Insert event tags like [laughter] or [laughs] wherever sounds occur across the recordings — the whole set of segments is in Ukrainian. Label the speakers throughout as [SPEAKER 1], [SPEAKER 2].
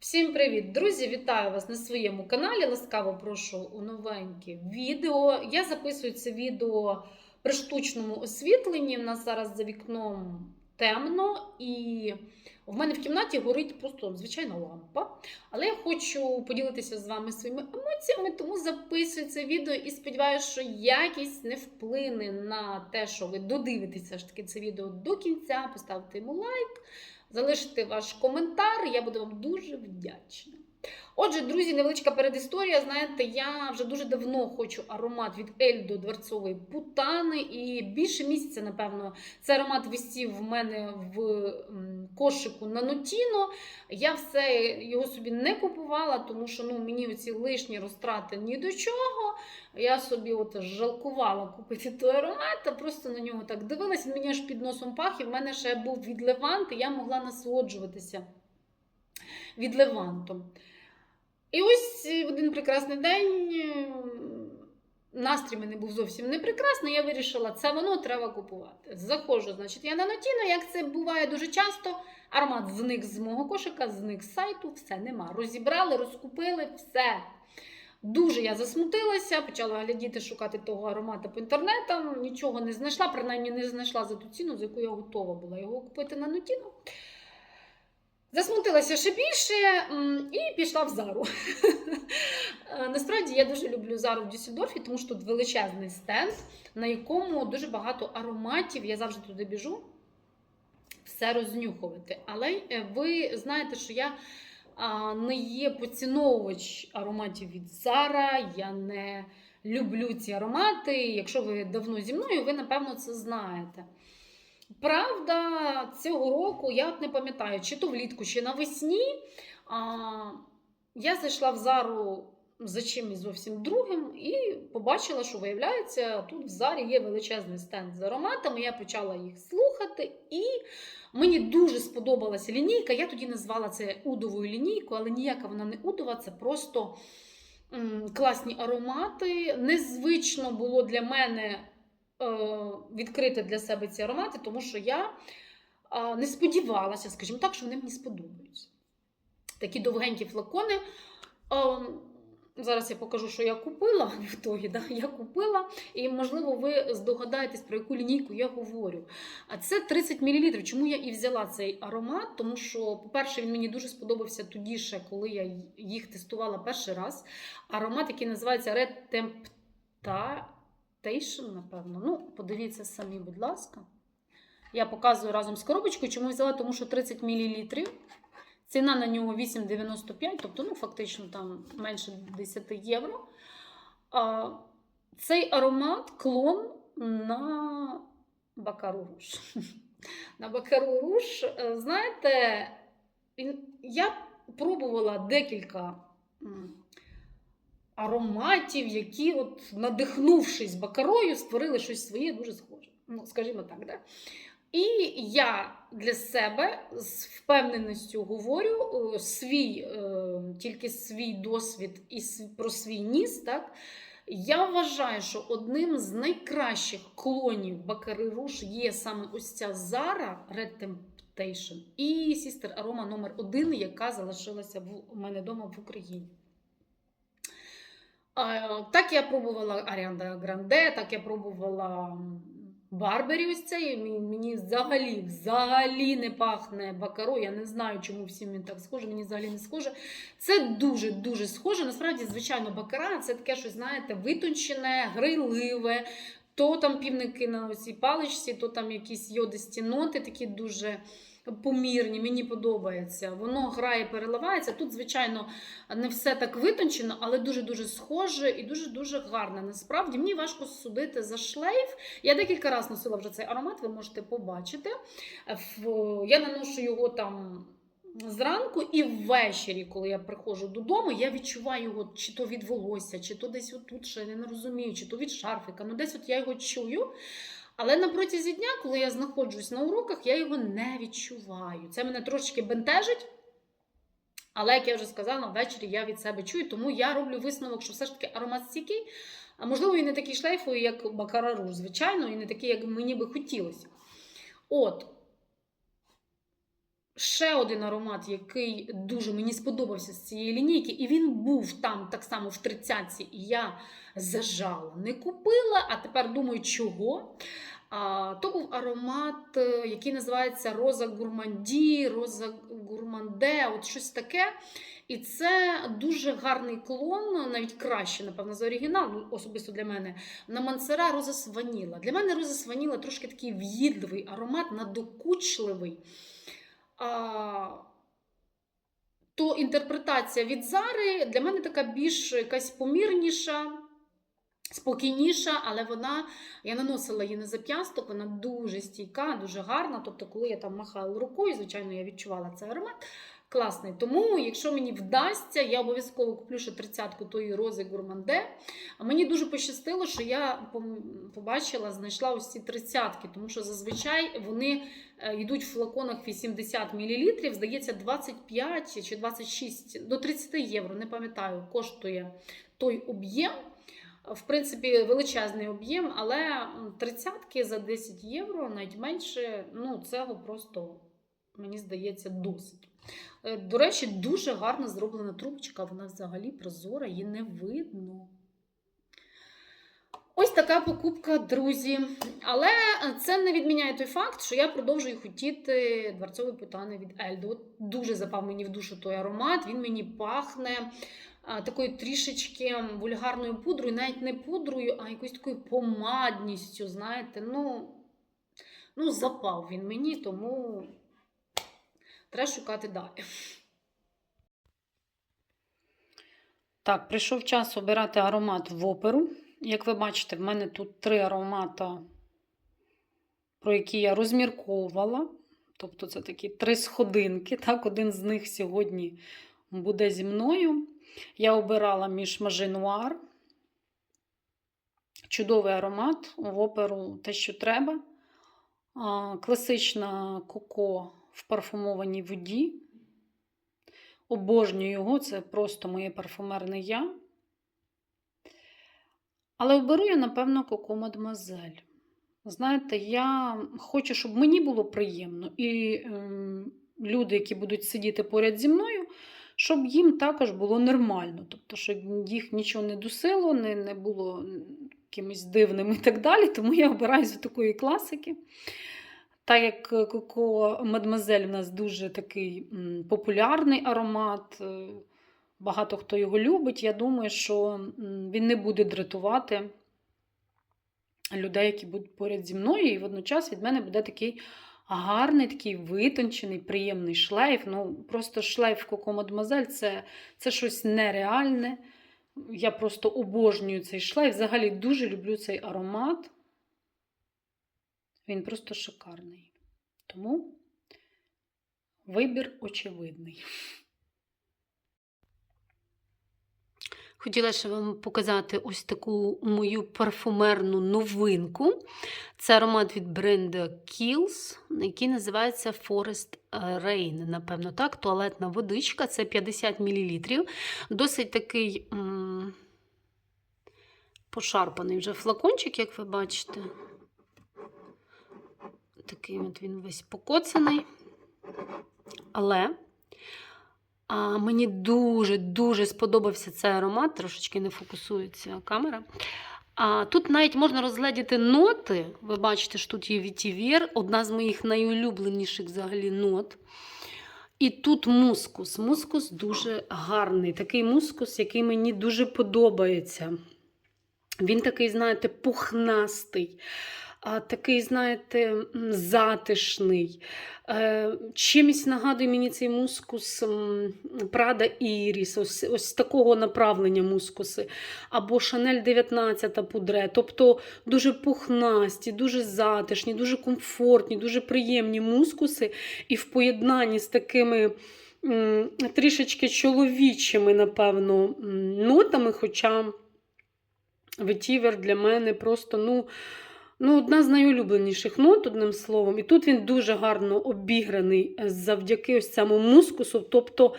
[SPEAKER 1] Всім привіт, друзі! Вітаю вас на своєму каналі. Ласкаво прошу у новеньке відео. Я записую це відео при штучному освітленні. У нас зараз за вікном темно, і в мене в кімнаті горить просто звичайна лампа. Але я хочу поділитися з вами своїми емоціями, тому записую це відео і сподіваюся, що якість не вплине на те, що ви додивитеся ж таки це відео до кінця, поставте йому лайк. Залишите ваш коментар, я буду вам дуже вдячна. Отже, друзі, невеличка передісторія. Знаєте, я вже дуже давно хочу аромат від Ельдо дворцової путани, і більше місяця, напевно, цей аромат висів в мене в кошику на Нотіно. Я все його собі не купувала, тому що ну, мені оці лишні розтрати ні до чого. Я собі от жалкувала купити той аромат, а просто на нього так дивилася. Він мені аж під носом пах, і в мене ще був від Левант, і я могла насолоджуватися від Левантом. І ось в один прекрасний день е, настрій мене був зовсім не прекрасний. Я вирішила, це воно треба купувати. Заходжу, значить, я на Нотіно, як це буває дуже часто. Аромат зник з мого кошика, зник з сайту, все нема. Розібрали, розкупили, все. Дуже я засмутилася, почала глядіти, шукати того аромата по інтернетам, нічого не знайшла, принаймні не знайшла за ту ціну, за яку я готова була його купити на Нотіно. Засмутилася ще більше і пішла в Зару. [laughs] Е, Насправді я дуже люблю Зару в Дюссельдорфі, тому що тут величезний стенд, на якому дуже багато ароматів. Я завжди туди біжу все рознюхувати. Але е, ви знаєте, що я не є поціновувач ароматів від Зара, я не люблю ці аромати. Якщо ви давно зі мною, ви напевно це знаєте. Правда, цього року я от не пам'ятаю, чи то влітку, чи навесні. А, я зайшла в Зару за чимось зовсім другим і побачила, що виявляється, тут в Зарі є величезний стенд з ароматами. Я почала їх слухати, і мені дуже сподобалася лінійка. Я тоді назвала це удовою лінійкою, але ніяка вона не удова, це просто м, класні аромати. Незвично було для мене відкрити для себе ці аромати, тому що я е, не сподівалася, скажімо так, що вони мені сподобаються. Такі довгенькі флакони. Е, Зараз я покажу, що я купила [laughs] в ітогі, да? я купила, і, можливо, ви здогадаєтесь, про яку лінійку я говорю. А це 30 мл. Чому я і взяла цей аромат? Тому що, по-перше, він мені дуже сподобався тоді ще, коли я їх тестувала перший раз. Аромат, який називається Red Temptation, напевно. Ну, подивіться самі, будь ласка. Я показую разом з коробочкою. Чому взяла? Тому що 30 мл. Ціна на нього 8,95, тобто, ну, фактично там менше 10 євро. А, цей аромат клон на Бакару Руш. [laughs] На Бакару Руш, е, знаєте, я пробувала декілька ароматів, які, от, надихнувшись бакарою, створили щось своє дуже схоже. Ну, скажімо так, да? І я для себе з впевненістю говорю е, свій, е, тільки свій досвід і про свій ніс. Так? Я вважаю, що одним з найкращих клонів Бакари Руш є саме ось ця Zara Red Temptation і Sister Aroma номер 1 яка залишилася в, мене вдома в Україні. Так я пробувала Аріанда Гранде, так я пробувала Барбері ось цей. Мені взагалі, взагалі не пахне бакаро. Я не знаю, чому всім він так схоже, мені взагалі не схоже. Це дуже-дуже схоже. Насправді, звичайно, бакара це таке щось, знаєте, витончене, грайливе. То там півники на цій паличці, то там якісь йодисті ноти, такі дуже помірні. Мені подобається. Воно грає, переливається. Тут, звичайно, не все так витончено, але дуже-дуже схоже і дуже-дуже гарне. Насправді мені важко судити за шлейф. Я декілька разів носила вже цей аромат, ви можете побачити. Я наношу його там. Зранку і ввечері, коли я приходжу додому, я відчуваю його чи то від волосся, чи то десь отут ще я не розумію, чи то від шарфика. Ну, десь от я його чую. Але на протязі дня, коли я знаходжусь на уроках, я його не відчуваю. Це мене трошечки бентежить. Але, як я вже сказала, ввечері я від себе чую, тому я роблю висновок, що все ж таки аромат стійкий, а можливо, і не такий шлейфовий, як Бакара Руж, звичайно, і не такий, як мені би хотілося. От. Ще один аромат, який дуже мені сподобався з цієї лінійки, і він був там так само в 30-ці, і я зажала, не купила, а тепер думаю, чого. А, то був аромат, е, який називається Роза Гурманді, Роза Гурманде, от щось таке. І це дуже гарний клон, навіть краще, напевно, за оригінал, ну, особисто для мене. На Мансера Роза Ваніла. Для мене Роза Ваніла трошки такий в'їдливий аромат, надокучливий. То інтерпретація від Зари для мене така більш якась помірніша, спокійніша, але вона, я наносила її на зап'ясток, вона дуже стійка, дуже гарна. Тобто, коли я там махала рукою, звичайно, я відчувала цей аромат. Класний. Тому, якщо мені вдасться, я обов'язково куплю ще тридцятку тої рози гурманде. А мені дуже пощастило, що я побачила, знайшла ось ці тридцятки, тому що зазвичай вони йдуть в флаконах 80 мл, здається, 25 чи 26 до 30 євро, не пам'ятаю, коштує той об'єм. В принципі, величезний об'єм, але тридцятки за 10 євро, навіть менше, ну, цього просто, мені здається, досить. Е, До речі, дуже гарно зроблена трубочка, вона взагалі прозора, її не видно. Така покупка, друзі. Але це не відміняє той факт, що я продовжую хотіти дворцові путани від Ельдо. От дуже запав мені в душу той аромат, він мені пахне такою трішечки вульгарною пудрою, навіть не пудрою, а якоюсь такою помадністю. Знаєте, ну, ну запав він мені, тому треба шукати далі. Так, прийшов час обирати аромат в оперу. Як ви бачите, в мене тут три аромата, про які я розмірковувала. Тобто це такі три сходинки. Так, один з них сьогодні буде зі мною. Я обирала між Мажинуар. Чудовий аромат в оперу те, що треба. Класична коко в парфумованій воді. Обожнюю його, це просто моє парфумерне я. Але оберу я, напевно, Коко Мадемуазель. Знаєте, я хочу, щоб мені було приємно, і ем, люди, які будуть сидіти поряд зі мною, щоб їм також було нормально. Тобто, щоб їх нічого не дусило, не, не було якимось дивним і так далі. Тому я обираю з такої класики. Так як е, Коко Мадемуазель у нас дуже такий популярний аромат, е, багато хто його любить, я думаю, що він не буде дратувати людей, які будуть поряд зі мною, і водночас від мене буде такий гарний, такий витончений, приємний шлейф. Ну, просто шлейф Коко Мадемуазель це, це щось нереальне. Я просто обожнюю цей шлейф. Взагалі дуже люблю цей аромат. Він просто шикарний. Тому вибір очевидний. Хотіла ще вам показати ось таку мою парфумерну новинку. Це аромат від бренду Kiehl's, який називається Forest Rain. Напевно, так, туалетна водичка. Це 50 мл. Досить такий м- пошарпаний вже флакончик, як ви бачите. Такий от він весь покоцаний. Але а, мені дуже-дуже сподобався цей аромат, трошечки не фокусується камера. А, тут навіть можна розглядіти ноти. Ви бачите, що тут є вітівір, одна з моїх найулюбленіших взагалі нот. І тут мускус. Мускус дуже гарний. Такий мускус, який мені дуже подобається. Він такий, знаєте, пухнастий такий, знаєте, затишний. Е, Чимось нагадує мені цей мускус Прада Іріс, ось, ось такого направлення мускуси. Або Шанель 19 пудре. Тобто дуже пухнасті, дуже затишні, дуже комфортні, дуже приємні мускуси. І в поєднанні з такими. Трішечки чоловічими, напевно, нотами, хоча ветівер для мене просто, ну, Ну, одна з найулюбленіших нот, одним словом. І тут він дуже гарно обіграний е, завдяки ось цьому мускусу. Тобто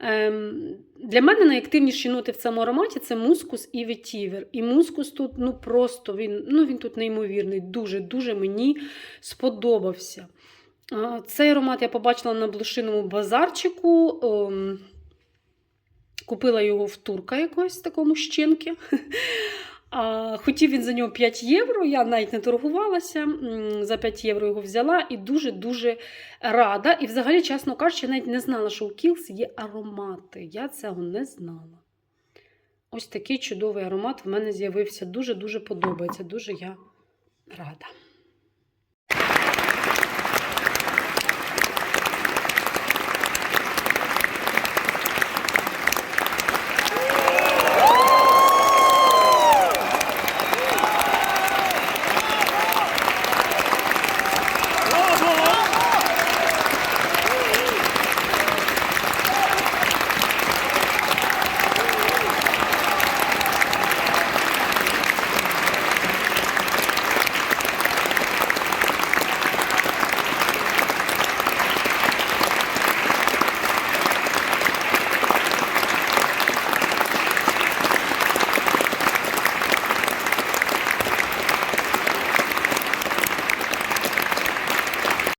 [SPEAKER 1] ем, для мене найактивніші ноти в цьому ароматі це мускус і ветівер. І мускус тут ну просто він, ну, він тут неймовірний, дуже-дуже мені сподобався. Цей аромат я побачила на блошиному базарчику. ем, Купила його в турка якогось такого мужчинки. Хотів він за нього 5 євро, я навіть не торгувалася. За 5 євро його взяла і дуже-дуже рада. І взагалі, чесно кажучи, я навіть не знала, що у Кілс є аромати. Я цього не знала. Ось такий чудовий аромат в мене з'явився. Дуже-дуже подобається. Дуже я рада.